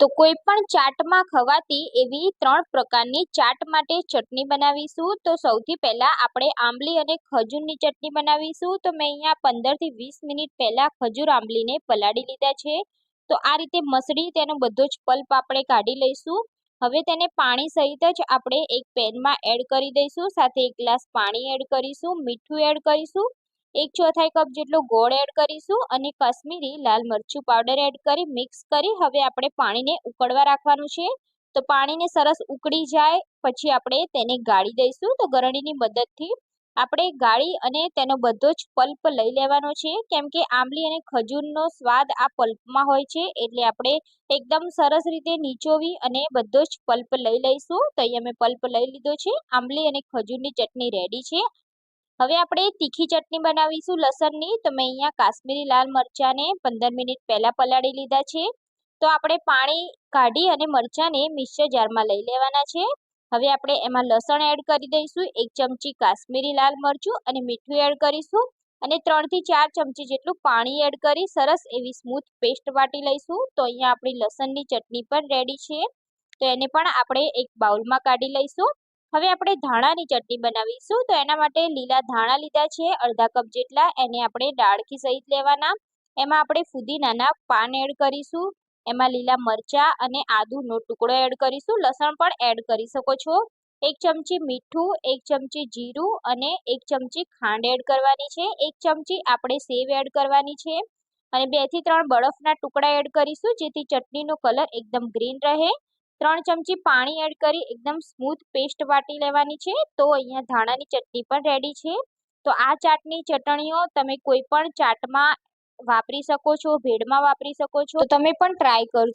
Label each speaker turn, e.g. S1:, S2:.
S1: તો કોઈ પણ ચાટમાં ખવાતી એવી ત્રણ પ્રકારની ચાટ માટે ચટણી બનાવીશું. તો સૌથી પહેલાં આપણે આંબલી અને ખજૂરની ચટણી બનાવીશું. તો મેં અહીંયા પંદરથી વીસ મિનિટ પહેલાં ખજૂર આંબલીને પલાળી લીધા છે. તો આ રીતે મસળી તેનો બધો જ પલ્પ આપણે કાઢી લઈશું. હવે તેને પાણી સહિત જ આપણે એક પેનમાં એડ કરી દઈશું. સાથે એક ગ્લાસ પાણી એડ કરીશું. મીઠું એડ કરીશું. એક ચોથાઈ કપ જેટલો ગોળ એડ કરીશું અને કાશ્મીરી લાલ મરચું પાવડર એડ કરી મિક્સ કરી હવે આપણે પાણીને ઉકળવા રાખવાનું છે. તો પાણીને સરસ ઉકળી જાય પછી આપણે તેને ગાળી દઈશું. તો ગરણીની મદદથી આપણે ગાળી અને તેનો બધો જ પલ્પ લઈ લેવાનો છે. કેમ કે આંબલી અને ખજૂરનો સ્વાદ આ પલ્પમાં હોય છે એટલે આપણે એકદમ સરસ રીતે નીચોવી અને બધો જ પલ્પ લઈ લઈશું. તો અહીંયા મેં પલ્પ લઈ લીધો છે. આંબલી અને ખજૂરની ચટણી રેડી છે. હવે આપણે તીખી ચટણી બનાવીશું લસણની. તો મેં અહીંયા કાશ્મીરી લાલ મરચાંને પંદર મિનિટ પહેલાં પલાળી લીધા છે. તો આપણે પાણી કાઢી અને મરચાંને મિક્સર જારમાં લઈ લેવાના છે. હવે આપણે એમાં લસણ એડ કરી દઈશું. એક ચમચી કાશ્મીરી લાલ મરચું અને મીઠું એડ કરીશું. અને ત્રણથી ચાર ચમચી જેટલું પાણી એડ કરી સરસ એવી સ્મૂથ પેસ્ટ વાટી લઈશું. તો અહીંયા આપણી લસણની ચટણી પણ રેડી છે. તો એને પણ આપણે એક બાઉલમાં કાઢી લઈશું. હવે આપણે ધાણાની ચટણી બનાવીશું. તો એના માટે લીલા ધાણા લીધા છે, અડધા કપ જેટલા. એને આપણે ડાળખી સહિત લેવાના. એમાં આપણે ફુદીનાના પાન એડ કરીશું. એમાં લીલા મરચાં અને આદુનો ટુકડો એડ કરીશું. લસણ પણ એડ કરી શકો છો. એક ચમચી મીઠું, એક ચમચી જીરું અને એક ચમચી ખાંડ એડ કરવાની છે. એક ચમચી આપણે સેવ એડ કરવાની છે. અને બેથી ત્રણ બરફના ટુકડા એડ કરીશું, જેથી ચટણીનો કલર એકદમ ગ્રીન રહે. ત્રણ ચમચી પાણી એડ કરી એકદમ સ્મૂથ પેસ્ટ વાટી લેવાની છે. તો અહીંયા ધાણાની ચટણી પણ રેડી છે. તો આ ચાટની ચટણીઓ તમે કોઈ પણ ચાટમાં વાપરી શકો છો, ભેળમાં વાપરી શકો છો. તમે પણ ટ્રાય કરજો.